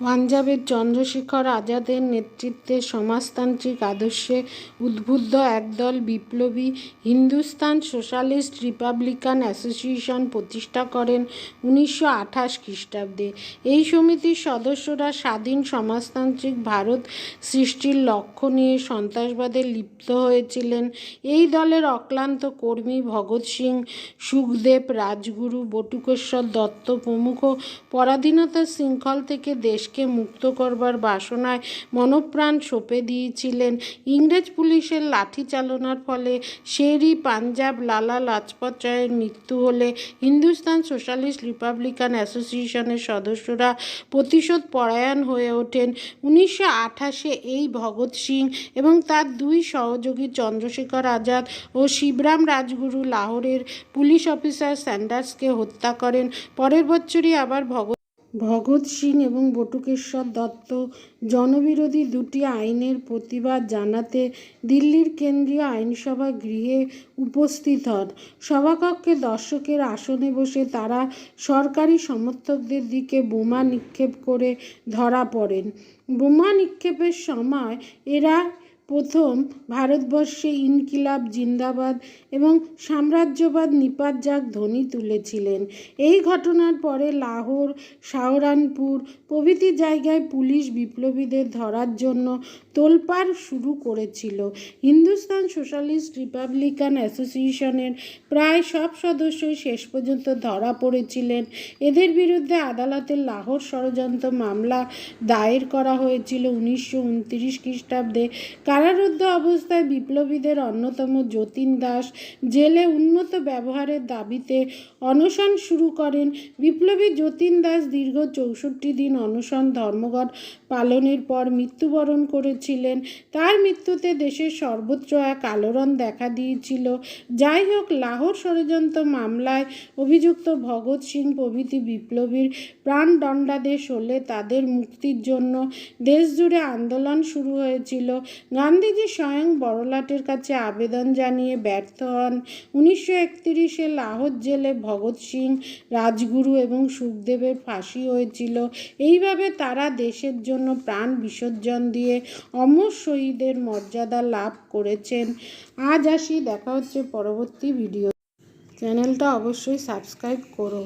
পাঞ্জাবের চন্দ্রশেখর আজাদের নেতৃত্বে সমাজতান্ত্রিক আদর্শে উদ্বুদ্ধ একদল বিপ্লবী হিন্দুস্তান সোশ্যালিস্ট রিপাবলিকান অ্যাসোসিয়েশন প্রতিষ্ঠা করেন উনিশশো আঠাশ খ্রিস্টাব্দে। এই সমিতির সদস্যরা স্বাধীন সমাজতান্ত্রিক ভারত সৃষ্টির লক্ষ্য নিয়ে সন্ত্রাসবাদে লিপ্ত হয়েছিলেন। এই দলের অক্লান্ত কর্মী ভগৎ সিং, সুখদেব রাজগুরু, বটুকেশ্বর দত্ত প্রমুখ পরাধীনতার শৃঙ্খল থেকে দেশকে মুক্ত করবার বাসনায় মনপ্রাণ সঁপে দিয়েছিলেন। ইংরেজ পুলিশের লাঠি চালনার ফলে শেরি পাঞ্জাব লালা লাজপত রায়ের মৃত্যু হলে হিন্দুস্তান সোশ্যালিস্ট রিপাবলিকান অ্যাসোসিয়েশনের সদস্যরা প্রতিশোধ পরায়ণ হয়ে ওঠেন। উনিশশো আঠাশে এই ভগৎ সিং এবং তার দুই সহযোগী চন্দ্রশেখর আজাদ ও শিবরাম রাজগুরু লাহোরের পুলিশ অফিসার স্যান্ডার্সকে হত্যা করেন। পরের বছরই আবার ভগৎ ভগৎ সিং এবং বটুকেশ্বর দত্ত জনবিরোধী দুটি আইনের প্রতিবাদ জানাতে দিল্লির কেন্দ্রীয় আইনসভা গৃহে উপস্থিত হন। সভাকক্ষে দর্শকের আসনে বসে তারা সরকারি সমর্থকদের দিকে বোমা নিক্ষেপ করে ধরা পড়েন। বোমা নিক্ষেপের সময় এরা প্রথম ভারতবর্ষে ইনকিলাব, জিন্দাবাদ এবং সাম্রাজ্যবাদ নিপাত যাক ধ্বনি তুলেছিলেন। এই ঘটনার পরে লাহোর শাহরানপুর প্রভৃতি জায়গায় পুলিশ বিপ্লবীদের ধরার জন্য তোলপাড় শুরু করেছিল। হিন্দুস্তান সোশ্যালিস্ট রিপাবলিকান অ্যাসোসিয়েশনের প্রায় সব সদস্যই শেষ পর্যন্ত ধরা পড়েছিলেন। এদের বিরুদ্ধে আদালতের লাহোর ষড়যন্ত্র মামলা দায়ের করা হয়েছিল উনিশশো উনত্রিশ খ্রিস্টাব্দে। কারারুদ্ধ অবস্থায় বিপ্লবীদের অন্যতম যতীন দাস জেলে উন্নত ব্যবহারের দাবিতে অনশন শুরু করেন। বিপ্লবী যতীন দাস দীর্ঘ চৌষট্টি দিন অনশন ধর্মঘট পালনের পর মৃত্যুবরণ করেছিলেন। তার মৃত্যুতে দেশের সর্বত্র এক আলোড়ন দেখা দিয়েছিল। যাই হোক, লাহোর ষড়যন্ত্র মামলায় অভিযুক্ত ভগৎ সিং প্রভৃতি বিপ্লবীর প্রাণ দণ্ডাদেশ হলে তাদের মুক্তির জন্য দেশজুড়ে আন্দোলন শুরু হয়েছিল। গান্ধীজি স্বয়ং বড়লাটের কাছে আবেদন জানিয়ে ব্যর্থ হন। উনিশশো একত্রিশে লাহোর জেলে ভগৎ সিং, রাজগুরু এবং সুখদেবের ফাঁসি হয়েছিল। এইভাবে তারা দেশের জন্য প্রাণ বিসর্জন দিয়ে অমর শহীদের মর্যাদা লাভ করেছেন। আজ আসি, দেখা হচ্ছে পরবর্তী ভিডিও চ্যানেলটা অবশ্যই সাবস্ক্রাইব করো।